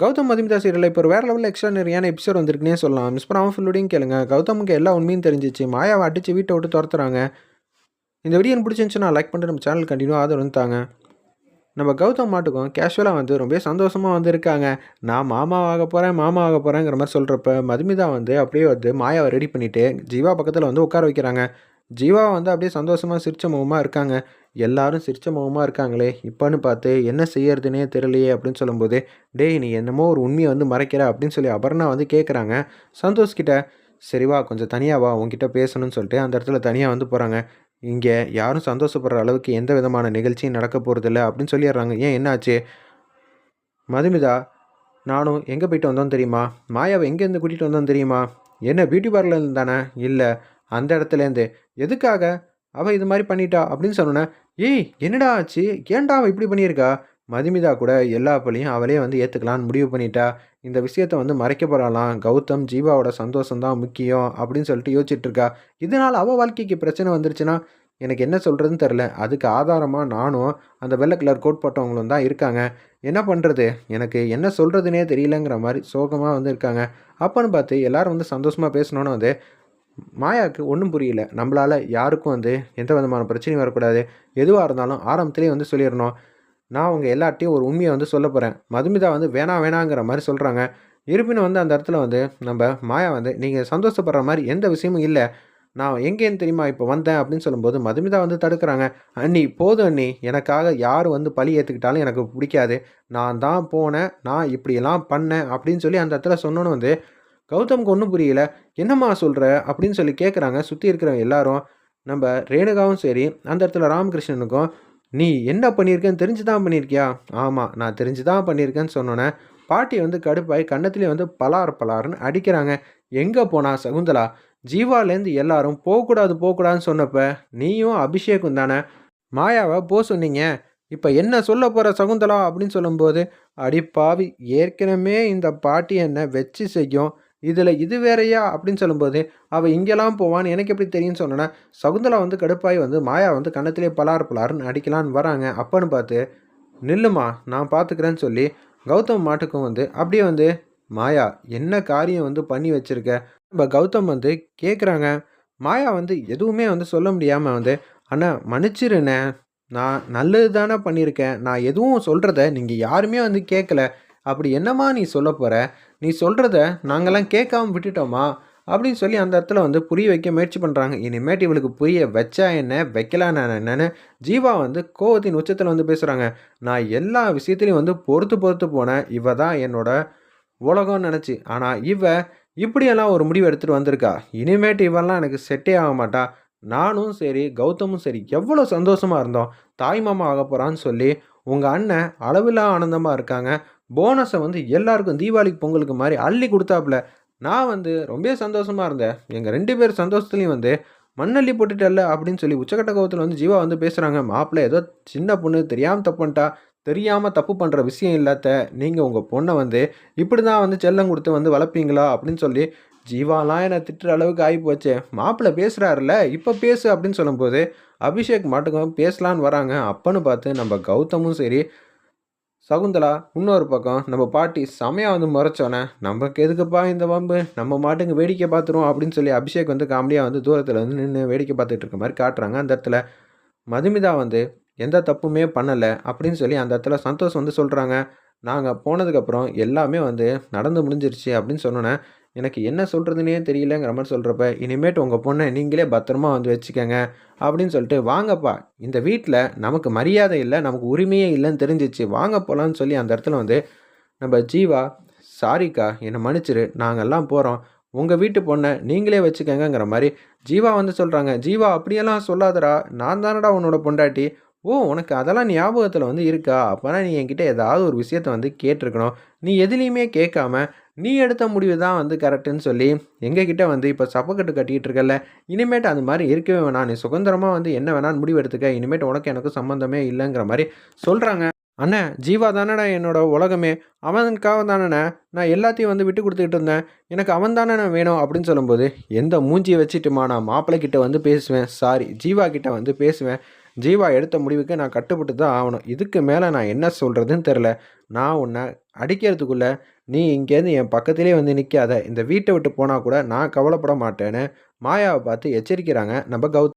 Gautham Madhumitha serial இப்போ ஒரு வேறு லெவலில் எக்ஸ்ட்ரா நிறையான எபிசோட் வந்திருக்குனே சொல்லலாம் மிஸ் பண்ணாமல் ஃபுல்லோடையும் கேளுங்க. கௌதமுக்கு எல்லா உண்மையும் தெரிஞ்சிச்சு. மாயாவை அடித்து வீட்டை விட்டு துரத்துறாங்க. இந்த வீடியோ எனக்கு பிடிச்சிருந்துச்சுன்னா லைக் பண்ணிட்டு நம்ம சேனல் கண்டினியூ ஆதரவு தாங்க. நம்ம கௌதம் மாட்டுக்கும் கேஷுவலாக வந்து ரொம்ப சந்தோஷமாக வந்து இருக்காங்க நான் மாமா ஆக போகிறேன் மாமா ஆக போகிறேங்கிற மாதிரி சொல்கிறப்ப மதுமிதா வந்து அப்படியே வந்து மாயாவை ரெடி பண்ணிவிட்டு ஜீவா பக்கத்தில் வந்து உட்கார வைக்கிறாங்க. ஜீவா வந்து அப்படியே சந்தோஷமாக சிரிச்ச முகமாக இருக்காங்க. எல்லாரும் சிரிச்ச முகமாக இருக்காங்களே இப்போன்னு பார்த்து என்ன செய்யறதுனே தெரியலையே அப்படின்னு சொல்லும்போது டேய் நீ என்னமோ ஒரு உண்மையை வந்து மறைக்கிற அப்படின்னு சொல்லி அபர்ணா வந்து கேட்குறாங்க சந்தோஷ் கிட்ட சரிவா கொஞ்சம் தனியாக வா உங்ககிட்ட பேசணும்னு சொல்லிட்டு அந்த இடத்துல தனியாக வந்து போகிறாங்க இங்கே யாரும் சந்தோஷப்படுற அளவுக்கு எந்த விதமான நிகழ்ச்சியும் நடக்க போகிறதில்ல அப்படின்னு சொல்லிடுறாங்க. ஏன் என்னாச்சு? மதுமிதா நானும் எங்கே போயிட்டு வந்தோம் தெரியுமா? மாயாவை எங்கேருந்து கூட்டிகிட்டு வந்தோம் தெரியுமா? என்ன பியூட்டி பார்லர்லேருந்து தானே இல்லை அந்த இடத்துலேருந்து எதுக்காக? அவள் இது மாதிரி பண்ணிட்டா? அப்படின்னு சொன்னோன்னே ஏய் என்னடா ஆச்சு? ஏன்டா அவள் இப்படி பண்ணியிருக்கா? மதுமிதா கூட எல்லா பள்ளியும் அவளே வந்து ஏற்றுக்கலான்னு முடிவு பண்ணிட்டா. இந்த விஷயத்த வந்து மறைக்க போகிறாளாம் கௌதம் ஜீவாவோட சந்தோஷம் தான் முக்கியம் அப்படின்னு சொல்லிட்டு யோசிச்சுட்டு இருக்கா. இதனால் அவள் வாழ்க்கைக்கு பிரச்சனை வந்துருச்சுன்னா எனக்கு என்ன சொல்கிறதுன்னு தெரில அதுக்கு ஆதாரமாக நானும் அந்த வெள்ளை கலர் கோட் போட்டவங்களும் தான் இருக்காங்க. என்ன பண்ணுறது எனக்கு என்ன சொல்கிறதுனே தெரியலங்கிற மாதிரி சோகமாக வந்து இருக்காங்க. அப்போன்னு பார்த்து எல்லாரும் வந்து சந்தோஷமாக பேசணுன்னு வந்து மாயாவுக்கு ஒன்றும் புரியல. நம்மளால் யாருக்கும் வந்து எந்த விதமான பிரச்சனையும் வரக்கூடாது. எதுவாக இருந்தாலும் ஆரம்பத்துலேயே வந்து சொல்லிடணும். நான் உங்கள் எல்லாட்டையும் ஒரு உண்மையை வந்து சொல்ல போகிறேன் மதுமிதா வந்து வேணாம் வேணாங்கிற மாதிரி சொல்கிறாங்க இருப்பினும் வந்து அந்த இடத்துல வந்து நம்ம மாயா வந்து நீங்கள் சந்தோஷப்படுற மாதிரி எந்த விஷயமும் இல்லை. நான் எங்கேன்னு தெரியுமா இப்போ வந்தேன் அப்படின்னு சொல்லும்போது மதுமிதா வந்து தடுக்கிறாங்க. அண்ணி போதும் அண்ணி. எனக்காக யார் வந்து பழி ஏற்றுக்கிட்டாலும் எனக்கு பிடிக்காது. நான் தான் போனேன் நான் இப்படியெல்லாம் பண்ணேன் அப்படின்னு சொல்லி அந்த இடத்துல சொன்னோன்னு வந்து கௌதம்க்கு ஒன்றும் புரியல. என்னம்மா சொல்கிற அப்படின்னு சொல்லி கேட்குறாங்க சுற்றி இருக்கிறவங்க எல்லாரும். நம்ம ரேணுகாவும் சரி அந்த இடத்துல ராமகிருஷ்ணனுக்கும் நீ என்ன பண்ணியிருக்கேன்னு தெரிஞ்சு தான் பண்ணியிருக்கியா? ஆமாம் நான் தெரிஞ்சு தான் பண்ணியிருக்கேன்னு சொன்னோன்னே பாட்டி வந்து கடுப்பாய் கன்னத்துலேயே வந்து பலார் பலார்னு அடிக்கிறாங்க. எங்கே போனா சகுந்தலா? ஜீவாலேருந்து எல்லாரும் போகக்கூடாது போகக்கூடாதுன்னு சொன்னப்ப நீயும் அபிஷேக்கும் தானே? மாயாவை போ சொன்னீங்க. இப்போ என்ன சொல்ல போகிற சகுந்தலா? அப்படின்னு சொல்லும்போது அடி பாவி ஏற்கனவே இந்த பாட்டி என்னை வச்சு செய்யும். இதில் இது வேறையா அப்படின்னு சொல்லும்போது அவள் இங்கெல்லாம் போவான்னு எனக்கு எப்படி தெரியும்னு சொன்னேன்னா சகுந்தலா வந்து கடுப்பாய் வந்து மாயா வந்து கன்னத்திலே பலார் பலார்னு அடிக்கலான்னு வராங்க. அப்பன்னு பார்த்து நில்லுமா நான் பார்த்துக்கிறேன்னு சொல்லி கௌதம் மாட்டுக்கும் வந்து அப்படியே வந்து மாயா என்ன காரியம் வந்து பண்ணி வச்சுருக்க? நம்ம கௌதம் வந்து கேட்குறாங்க மாயா வந்து எதுவுமே வந்து சொல்ல முடியாமல் வந்து அண்ணா மன்னிச்சிருண்ணே. நான் நல்லது தானே பண்ணியிருக்கேன். நான் எதுவும் சொல்கிறத நீங்கள் யாருமே வந்து கேட்கல அப்படி என்னம்மா நீ சொல்ல போகிற நீ சொல்கிறத நாங்கள்லாம் கேட்காம விட்டுட்டோமா? அப்படின்னு சொல்லி அந்த இடத்துல வந்து புரிய வைக்க முயற்சி பண்ணுறாங்க இனிமேட்டு இவளுக்கு புரிய வச்சா என்ன? வைக்கலாம் நான் என்னன்னு ஜீவா வந்து கோவத்தின் உச்சத்தில் வந்து பேசுகிறாங்க நான் எல்லா விஷயத்துலையும் வந்து பொறுத்து பொறுத்து போனேன். இவ தான் என்னோட உலகம்னு நினச்சி. ஆனால் இவ இப்படியெல்லாம் ஒரு முடிவு எடுத்துகிட்டு வந்திருக்கா. இனிமேட்டு இவெல்லாம் எனக்கு செட்டே ஆக மாட்டா. நானும் சரி கௌதமும் சரி எவ்வளோ சந்தோஷமாக இருந்தோம். தாய் மாமா ஆக போகிறான்னு சொல்லி உங்கள் அண்ணன் அளவில்லா ஆனந்தமாக இருக்காங்க. போனஸை வந்து எல்லாருக்கும் தீபாவளிக்கு பொங்கலுக்கு மாதிரி அள்ளி கொடுத்தாப்புல. நான் வந்து ரொம்ப சந்தோஷமாக இருந்தேன். எங்கள் ரெண்டு பேர் சந்தோஷத்துலேயும் வந்து மண்ணள்ளி போட்டுட்டல்ல அப்படின்னு சொல்லி உச்சக்கட்ட கோவத்தில் வந்து ஜீவா வந்து பேசுகிறாங்க மாப்பிள்ளை ஏதோ சின்ன பொண்ணு தெரியாமல் தப்பு பண்ணிட்டா தெரியாமல் தப்பு பண்ணுற விஷயம் இல்லாத நீங்கள் உங்கள் பொண்ணை வந்து இப்படி தான் வந்து செல்லம் கொடுத்து வந்து வளர்ப்பீங்களா? அப்படின்னு சொல்லி ஜீவாலாம் என்னை திட்டுற அளவுக்கு ஆகி போச்சு. மாப்பிள்ளை பேசுகிறாருல இப்போ பேசு அப்படின்னு சொல்லும்போது அபிஷேக் மாட்டுக்கும் பேசலான்னு வராங்க. அப்பன்னு பார்த்து நம்ம கௌதமும் சரி சகுந்தலா இன்னொரு பக்கம் நம்ம பாட்டி செமையாக வந்து முறைச்சோன்னே நமக்கு எதுக்குப்பா இந்த வம்பு? நம்ம மாட்டுங்க வேடிக்கை பார்த்துருவோம் அப்படின்னு சொல்லி அபிஷேக் வந்து காமெடியாக வந்து தூரத்தில் வந்து நின்று வேடிக்கை பார்த்துட்டு இருக்க மாதிரி காட்டுறாங்க. அந்த இடத்துல மதுமிதா வந்து எந்த தப்புமே பண்ணலை அப்படின்னு சொல்லி அந்த இடத்துல சந்தோஷம் வந்து சொல்கிறாங்க நாங்கள் போனதுக்கப்புறம் எல்லாமே வந்து நடந்து முடிஞ்சிருச்சு அப்படின்னு சொன்னோன்னே எனக்கு என்ன சொல்கிறதுனே தெரியலங்கிற மாதிரி சொல்கிறப்ப இனிமேட்டு உங்கள் பொண்ணை நீங்களே பத்திரமா வந்து வச்சுக்கோங்க அப்படின்னு சொல்லிட்டு வாங்கப்பா இந்த வீட்டில் நமக்கு மரியாதை இல்லை நமக்கு உரிமையே இல்லைன்னு தெரிஞ்சிச்சு வாங்க போகலான்னு சொல்லி அந்த இடத்துல வந்து நம்ம ஜீவா சாரிக்கா என்னை மன்னிச்சிரு நாங்கள்லாம் போகிறோம் உங்கள் வீட்டு பொண்ணை நீங்களே வச்சுக்கோங்கிற மாதிரி ஜீவா வந்து சொல்கிறாங்க ஜீவா அப்படியெல்லாம் சொல்லாதடா. நான் தானடா உன்னோட பொண்டாட்டி. ஓ உனக்கு அதெல்லாம் ஞாபகத்தில் வந்து இருக்கா? அப்போனா நீ என்கிட்ட ஏதாவது ஒரு விஷயத்த வந்து கேட்டிருக்கணும். நீ எதுலேயுமே கேட்காம நீ எடுத்த முடிவு தான் வந்து கரெக்டுன்னு சொல்லி எங்ககிட்ட வந்து இப்போ சப்பக்கட்டு கட்டிகிட்டு இருக்கல இனிமேட்டு அந்த மாதிரி இருக்கவே வேணாம். நீ சுதந்திரமாக வந்து என்ன வேணான்னு முடிவு எடுத்துக்க. இனிமேட்டு உனக்கு எனக்கு சம்மந்தமே இல்லைங்கிற மாதிரி சொல்கிறாங்க அண்ணே ஜீவா தானடா என்னோட உலகமே. அவனுக்காக தானண்ணே நான் எல்லாத்தையும் வந்து விட்டு கொடுத்துக்கிட்டு இருந்தேன். எனக்கு அவன் தானே வேணும் அப்படின்னு சொல்லும்போது எந்த மூஞ்சியை வச்சுட்டுமா நான் மாப்பிள்ளை கிட்ட வந்து பேசுவேன்? சாரி ஜீவா கிட்ட வந்து பேசுவேன். ஜீவா எடுத்த முடிவுக்கு நான் கட்டுப்பட்டு தான் ஆகணும். இதுக்கு மேலே நான் என்ன சொல்கிறதுன்னு தெரில நான் உன்னை அடிக்கிறதுக்குள்ள நீ இங்கேருந்து என் பக்கத்திலே வந்து நிற்காத இந்த வீட்டை விட்டு போனால் கூட நான் கவலைப்பட மாட்டேன்னு மாயாவை பார்த்து எச்சரிக்கிறாங்க நம்ம கௌத்